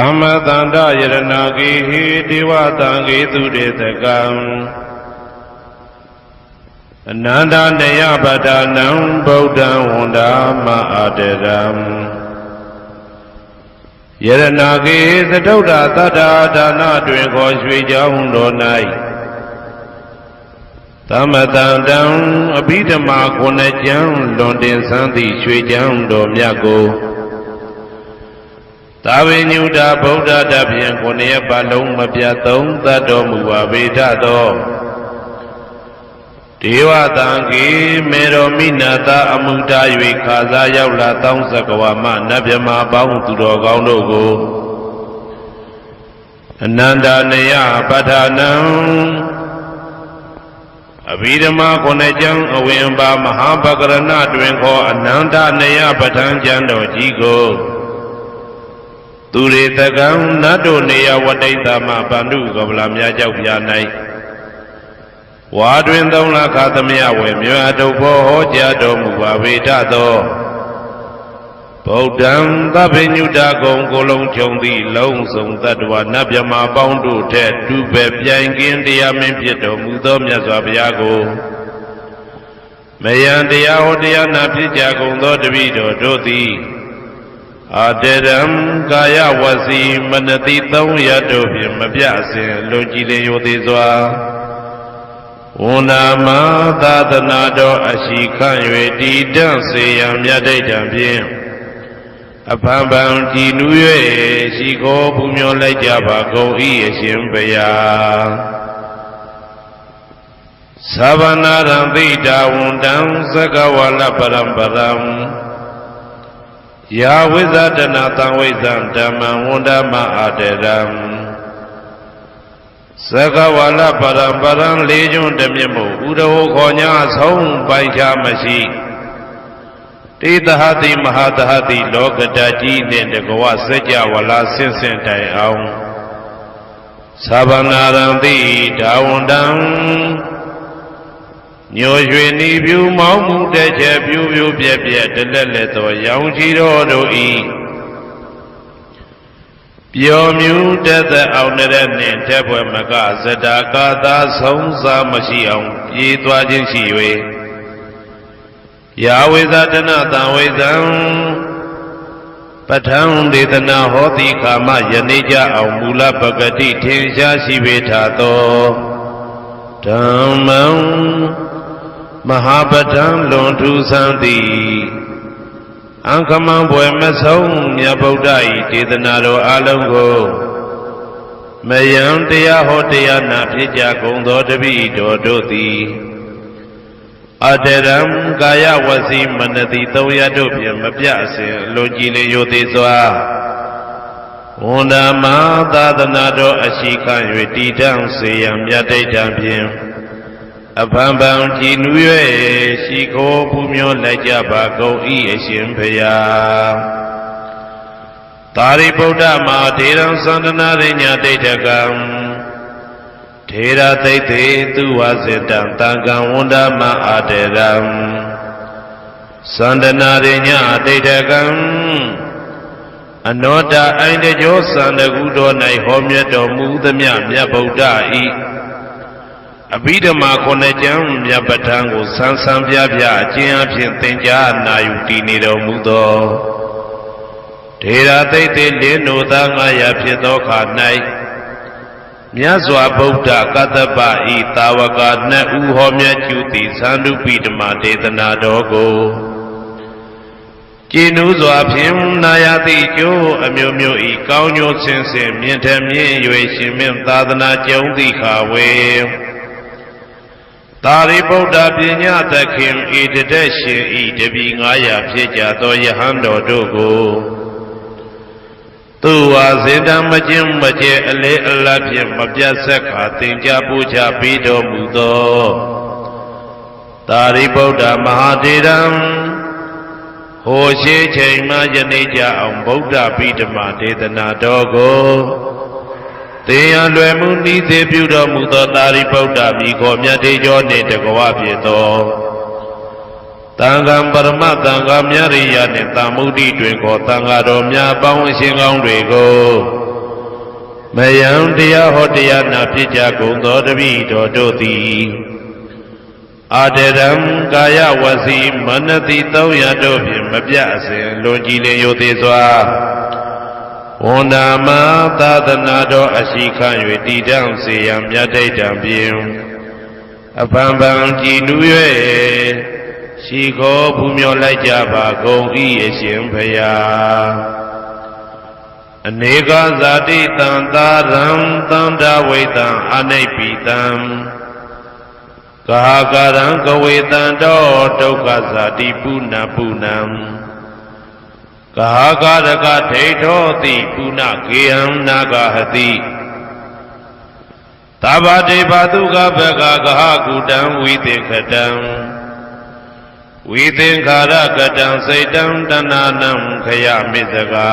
သမ္မတန္တယရဏဂေဟိဒေဝတံဂေသူတေတကံအနန္တနေယပဒနံဗုဒ္ဓံဝန္ဒာမအာတရံယရဏဂေသတုဒ္ဓတတ္တာဒါနတွင်ခေါ်ရွှေကြောင်းတော်၌သမတန္တံအဘိဓမ္မာခုနှစ်ကျမ်းလွန်တင်ဆန်းသည့်ရွှေကြောင်းတော်မြတ်ကို သာဝေညုတာဗုဒ္ဓတဖြင့်ခုနှစ်ပတ်လုံးမပြတ်သုံးသတ်တော်မူပါဗေဒသောဒေဝတံကေမေရောမိနာတာအမှုတာ၍ခါစားရောက်လာတောင်းစကဝါမနတ်မြမာပေါင်းသူတော်ကောင်းတို့ကိုအနန္တနေယပဋ္ဌာနံအဘိဓမ္မာခုနှစ်ကျမ်းအဝင်ပါမဟာပကရဏတွင်ခေါ်အနန္တနေယပဋ္ဌာန်းကျမ်းတော်ကြီးကို သူရေတကံနတ်တို့နေယဝတိတ္တမဗန္ဓုကပလာများကြောက်ပြ၌ဝါတွင်သုံးလခသမယဝေမြွာတုတ်ဖို့ဟောကြားတော်မူပါဝေဒသောဗုဒ္ဓံသဗ္ဗညုတကုံကိုလုံးခြုံသည့်လုံးစုံတ attva နတ်မြမာပေါင်းတို့ထက်တူပဲပြိုင်ကင်းတရားမင်းဖြစ်တော်မူသောမြတ်စွာဘုရားကိုမယံတရားဟောတရားနာဖြစ်ကြကုန်သောတပည့်တော်တို့သည် အာတရံကာယဝစီမနတိသုံးရတို့ဖြင့်မပြစဉ်လွန်ကြည်လင်ရိုသေးစွာဝန္နာမသာသနာတော်အရှိခန့်၍တည်တံ့စေရန်မြတ်ဒိဋ္ဌံဖြင့်အဖန်ဖန်ကြည်နူး၍ရှိခိုးပူမျောလိုက်ကြပါကုန်၏အရှင်ဘုရားသဗ္ဗနာရံသိတာဝန္တံသကဝလပရံပရံ ယာဝိဇဒနာတံဝိဇံဓမ္မံဝန္ဒမအာတရံသကဝလပရံပရံလေးကျွန်းတမြင့်မို့ဥဒဟောခေါ်ညာဆုံးပိုင်ချမရှိတေတဟတိမဟာတဟတိလောကတကြီးနှင့်တကဝစัจ java လာဆင့်ဆင့်တိုင်အောင်သဗ္ဗနာရံတိဒါဝန္တံ ညိုရွှေနီပြူမောင်းမှုတဲ့ချက်ပြူပြူပြက်ပြက်တလက်လက်သောရောင်ချီတော်တို့ဤပျော်မြူတက်သက်အောင်တဲ့နှင့်တက်ပွဲမကဇတာကာသာဆုံးစားမရှိအောင်ပြေးသွားခြင်းရှိ၍ယာဝေဇတနာတံဝေဇံပဋ္ဌံဒေသနာဟောတိကာမယနေ့ကြအောင်မူလပဂတိထင်ရှားရှိပေထသောဓမ္မံ မဟာပဋ္ဌံလွန်ထူးဆန်းသည်အံခမံဘွယ်မဆုံးမြတ်ဗုဒ္ဓ၏ဒေသနာတော်အလုံးကိုမယံတရားဟောတရားနာဖြစ်ကြကုန်သောတပည့်တော်တို့သည်အတရံကာယဝစီမနတိသုံးရတို့ဖြင့်မပြအစဉ်လွန်ကြည်လင်ရိုသေးစွာဝန္ဒမသာသနာတော်အရှိခံ၍တည်တံ့စေရန်မြတ်ဒိဋ္ဌံဖြင့် အဖန်ဖန်ကြည်နူး၍ရှိခိုးပူမျောလိုက်ကြပါကုန်၏အရှင်ဖျားသာရိပုတ္တမဟာထေရံသန္တနာရိညာဒိဋ္ဌကံထေရသိတ်တေသူဝစေတံတံကံဝန္ဒမအာတေရံသန္တနာရိညာဒိဋ္ဌကံအနောတအိုင်တကြောသန္တကုတော်၌ဟောမြတ်တော်မူသမျှမြတ်ဗုဒ္ဓဤ အဘိဓမ္မာခုနှစ်ကျမ်းမြတ်ပဋ္ဌာန်းကိုဆန်းဆန်းပြပြအကျဉ်းအဖြစ်သင်ကြားနာယူတည်နေတော်မူသောထေရသိတ်တေလင်းတို့သားငါရဖြစ်သောခါ၌မြတ်စွာဘုရားကတ္တပဤတာဝကနှစ်ဦးဟောမြတ်ကျူသည်သန္ဓုပိဓမ္မာဒေသနာတော်ကိုကျင်းဥစွာဖြင့်နာယတိကျိုးအမျိုးမျိုးဤကောင်းကျိုးဆင်းဆင်းမြင့်ထမြင့်၍ရှင်မင်းသာသနာကျုံသည့်ခါဝေ သာရိပုတ္တပညာသခင်ဤတတဲ့ရှင်ဤတပီ900ဖြစ်ကြသောယဟန်တော်တို့ကိုသူဝါစေတံမကျင်းမကျဲအလေအလတ်ဖြင့်မပြတ်ဆက်ခါသင်ကြားပူချပြီးတော်မူသောသာရိပုတ္တမဟာတေရံဟိုရှိချိန်မှယနေ့ကြအောင်ဗုဒ္ဓပိဓမ္မာဒေသနာတော်ကို သင်ရလွယ်မှုဤသေးပြုတော်မူသောသာရိပုတ္တမိခေါ်မြတ်တေကျော်နှင့်တကဝဖြစ်သောတန်ခါပရမတန်ခါမြရိယနှင့်တာမုဒ္ဒိတွင်ခေါ်တန်ခါတော်များပေါင်းအရှင်ကောင်းတွေကိုမယံတရားဟောတရားနာဖြစ်ကြကုန်သောတပိတော်တို့သည်အာတရံကာယဝစီမနတိသုံးရတို့ဖြင့်မပြအစဉ်လွန်ကြည်လင်ယိုသေးစွာ ဝန္ဒာမသာသနာတော်အရှိခံ၍တည်တံ့စေရန်မြတ်တိတ်တံဖြင့်အပံပံကြည်နူး၍ရှိခိုးပူမျောလိုက်ကြပါကုန်၏အရှင်ဖရာအနေကဇာတိတံသာရံတန္တဝိတံအနိပိတံကာကရံကဝေတံတောဒုက္ခဇာတိပုဏ္ဏပုဏ္ဏံ ကာကရကဒိဋ္ဌောတိပုဏ္ဏကေယံနာဂဟတိသဗ္ဗတေဘသုကဘကကဟကုတံဝိသေခတံဝိသင်္ခာရကတံစိတ်တံတဏနံခယမိစကာ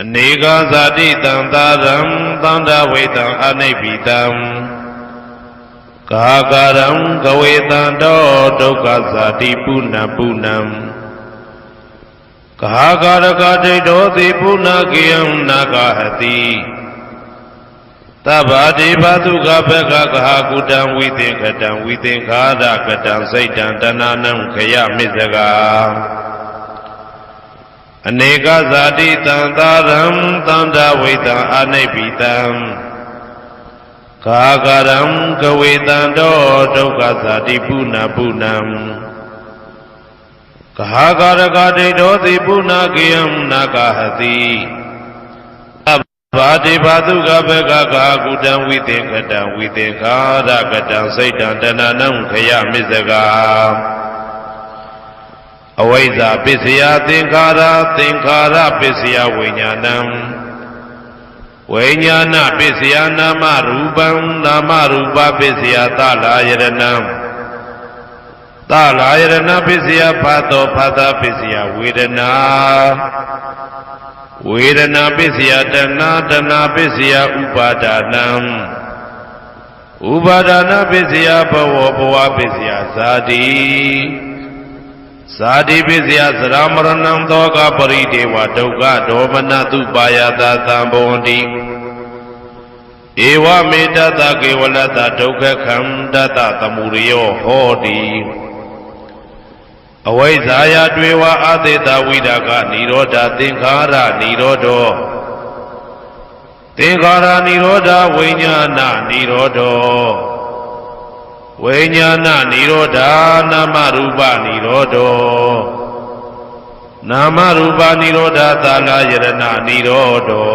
အနေကဇာတိတံသာရံသန္တာဝိတံအနိပိတံကာကရံကဝေတံတောဒုက္ခဇာတိပုဏ္ဏပုဏ္ဏံ ကာကာရကဒိဋ္ဌောတိပုဏ္ဏကေယံနာဂဟတိသဗ္ဗတိဘာတုကဘကကဟာကုတံဝိသင်္ခတံဝိသင်္ခာရကတံစိတ်တံတဏနံခယမိစကာအနေကဇာတိတံသာရံသန္တာဝိတံအနိပိတံကာကရံကဝေတံတောဒုက္ခဇာတိပုဏ္ဏပုဏ္ဏံ ကာကရကဒိဋ္ဌောတိပုဏ္ဏကေယံနာဂဟတိဘာတိဘာတုကဘကကာကုတံဝိသင်္ကတံဝိသင်္ခာရကတံစိတ်တံတဏနံခယမိစကာအဝိဇ္ဇာပစ္စယသင်္ခါရသင်္ခါရပစ္စယဝိညာဏံဝိညာဏပစ္စယနာမရူပံနာမရူပပစ္စယသလာယရဏံ သလာယရဏပစ္စယဖတ်တော်ဖတ်တာပစ္စယဝေဒနာဝေဒနာပစ္စယတဏတဏပစ္စယဥပါဒနာဥပါဒနာပစ္စယဘဝဘဝပစ္စယဇာတိဇာတိပစ္စယသရမရဏံသောကပရိဒေဝဒုက္ခဒေါမနတုပါယတာသံဘဝန္တိဧဝမေတ္တကေဝလတ္တဒုက္ခခန္တတသမုရိယောဟောတိ အဝိဇ္ဇာယတွေဝအသေတဝိဒါကនិရောဓသင်္ခါရនិရောဓောသင်္ခါရនិရောဓဝိညာဏនិရောဓောဝိညာဏនិရောဓနာမရူပនិရောဓောနာမရူပនិရောဓသာလယရဏនិရောဓော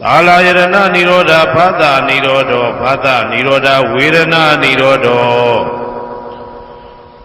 သာလယရဏនិရောဓဖသនិရောဓောဖသនិရောဓဝေဒနာនិရောဓော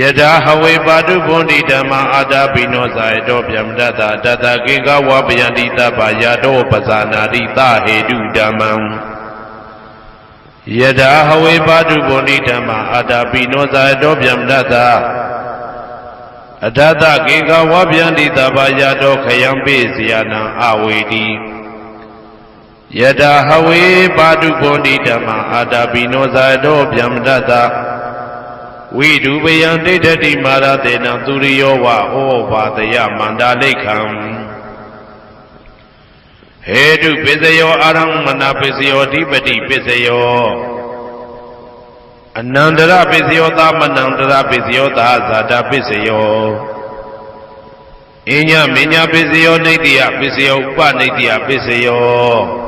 ယထာဟဝေပါတုဘုန်တိဓမ္မာအာတာပိနောဇာယတောဗျမတတတတကေကဝပယန္တိတပယာတောပဇာနာတိသဟေတုဓမ္မံယထာဟဝေပါတုဘုန်တိဓမ္မာအာတာပိနောဇာယတောဗျမတတအတတကေကဝပယန္တိတပယာတောခယံပိစီယနံအဝေတိယထာဟဝေပါတုဘုန်တိဓမ္မာအာတာပိနောဇာယတောဗျမတတ ဝိဒုပယံဒိဋ္ဌတိမာရတေနံသူရိယောဝဩဘာတယမန္တာလိခံဟေတုပစ္စယောအာရမဏပစ္စယောဓိပတိပစ္စယောအနန္တရပစ္စယောသမနန္တရပစ္စယောသာဇာတာပစ္စယောအညမညာပစ္စယောနေတိယပစ္စယောဥပနေတိယပစ္စယော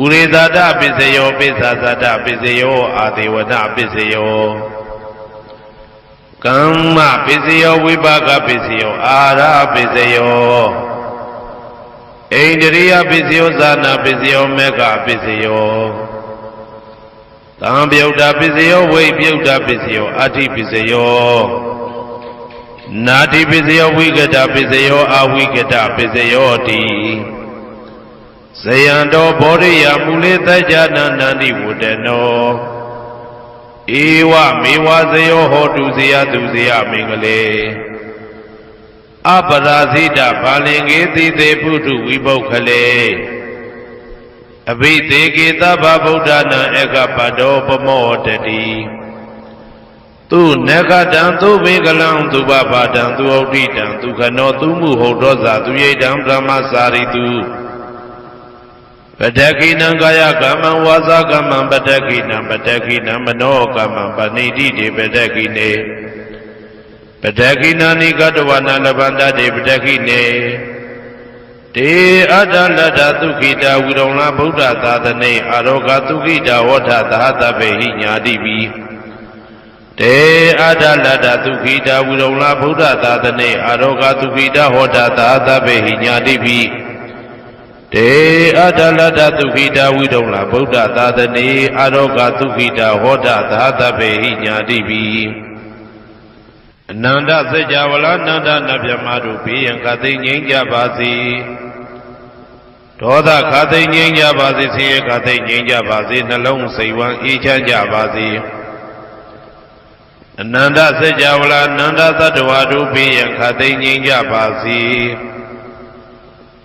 ဥရိသတပစ္စယောပိစ္ဆာသတပစ္စယောအာဒေဝနပစ္စယောကမ္မပစ္စယောဝိပါကပစ္စယောအာရပစ္စယောဣန္ဒြိယပစ္စယောဇာနာပစ္စယောမေဃပစ္စယောသံပြုတ်တာပစ္စယောဝိပြုတ်တာပစ္စယောအဋ္ဌိပစ္စယောနာတိပစ္စယောဝိကတပစ္စယောအဝိကတပစ္စယောတိ ဇယံတော်ဘောရိယမူလေတကြနာနန္တိဝတ္တနောဧဝမေဝဇယောဟောတုဇယသူဇယမင်္ဂလေအပရာဇိတဘာလင်္ကေတိသေပုထုဝိပုခလေအဘိသေကေသဗ္ဗဗုဒ္ဓနာဧကပတောပမောတတိသူနဂတံသူဘေကလံသူပပါတံသူဩဋိတံသူခနောသူမှုဟုတ်တော်သာသူရိတံဗြဟ္မစာရိတု ပတကိနံကာယကမ္မံဝါစာကမ္မံပတကိနံပတကိနံမနောကမ္မံပဏိတိတေပတကိနေပတကိနာနိကတဝနာလဗန္တတေပတကိနေတေအတ္တလတ္တသုခိတာဝိရုံလာဗုဒ္ဓသာသနေအာရောဂသုခိတာဝဋ္ဌသဟတပေဟိညာတိပိတေအတ္တလတ္တသုခိတာဝိရုံလာဗုဒ္ဓသာသနေအာရောဂသုခိတာဟောတာသဟတပေဟိညာတိပိ တေအတ္တလတ္တသုခိတာဝိရုံလာဗုဒ္ဓသာသနေအာရောဂသုခိတာဟောတာသဟတပေဟိညာတိပိအနန္တစัจ java လာနန္ဒနဗျမတို့ဘေးရန်ခသိငြိမ်းကြပါစေဒေါသခသိငြိမ်းကြပါစေဆင်းရဲခသိငြိမ်းကြပါစေနှလုံးစိတ်ဝမ်းအေးချမ်းကြပါစေအနန္တစัจ java လာနန္ဒသတ္တဝါတို့ဘေးရန်ခသိငြိမ်းကြပါစေ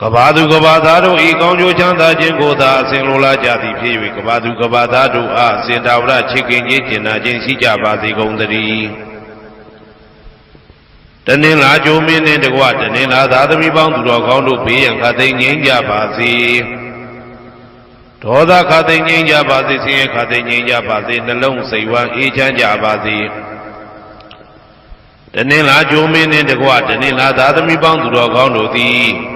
ကဘာသူကဘာသားတို့ဤကောင်းကျိုးချမ်းသာခြင်းကိုသာအစဉ်လိုလားကြသည်ဖြစ်၍ကဘာသူကဘာသားတို့အားအစဉ်တာဝရချစ်ခင်ခြင်းကျင်နာခြင်းရှိကြပါစေကုန်သတည်းတနင်္လာကြိုမင်းနှင့်တကွတနင်္လာသာသမီပေါင်းသူတော်ကောင်းတို့ဘေးရန်ခသိငြိမ်းကြပါစေဒေါသခသိငြိမ်းကြပါစေဆင်းရဲခသိငြိမ်းကြပါစေနှလုံးစိတ်ဝမ်းအေးချမ်းကြပါစေတနင်္လာကြိုမင်းနှင့်တကွတနင်္လာသာသမီပေါင်းသူတော်ကောင်းတို့သည်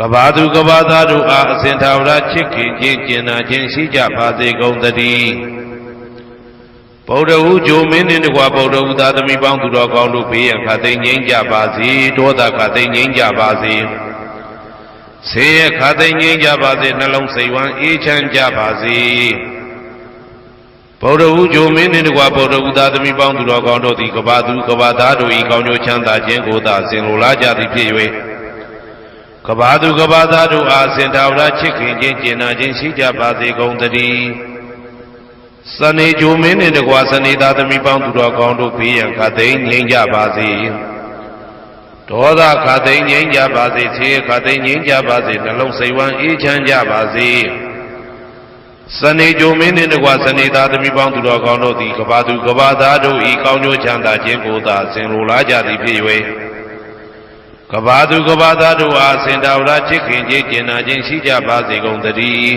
ကဘာသူကဘာသားတို့အားအစဉ်သာဝရချစ်ခင်ခြင်းကျင်နာခြင်းရှိကြပါစေကုန်သတည်းဗုဒ္ဓဟူဂျိုမင်းနှင့်တကွာဗုဒ္ဓဟူသာသမီပေါင်းသူတော်ကောင်းတို့ဘေးရန်ခတ်သိမ်းငြိမ်းကြပါစေဒေါသခတ်သိမ်းငြိမ်းကြပါစေဆေးရခတ်သိမ်းငြိမ်းကြပါစေနှလုံးစိတ်ဝမ်းအေးချမ်းကြပါစေဗုဒ္ဓဟူဂျိုမင်းနှင့်တကွာဗုဒ္ဓဟူသာသမီပေါင်းသူတော်ကောင်းတို့သည်ကဘာသူကဘာသားတို့ဤကောင်းကျိုးချမ်းသာခြင်းကိုသာဆင်လိုလားကြသည်ဖြစ်၍ ကဘာသူကဘာသားတို့အားစင်တာဝရချစ်ခင်ခြင်းကျင်နာခြင်းရှိကြပါစေကုန်သတည်းစနေဂျိုမင်းနှင့်တကွာစနေသားသမီးပေါင်းသူတော်ကောင်းတို့ဘေးရန်ခတ်သိမ်းငြိမ်းကြပါစေဒေါသခတ်သိမ်းငြိမ်းကြပါစေခြေခတ်သိမ်းငြိမ်းကြပါစေနှလုံးစိတ်ဝမ်းအေးချမ်းကြပါစေစနေဂျိုမင်းနှင့်တကွာစနေသားသမီးပေါင်းသူတော်ကောင်းတို့သည်ကဘာသူကဘာသားတို့ဤကောင်းကျိုးချမ်းသာခြင်းကိုသာဆင်လိုလားကြသည်ဖြစ်၍ ကဘာသူကဘာသားတို့အားစင်တာဝရချစ်ခင်ခြင်းကျင်နာခြင်းရှိကြပါစေကုန်သတည်း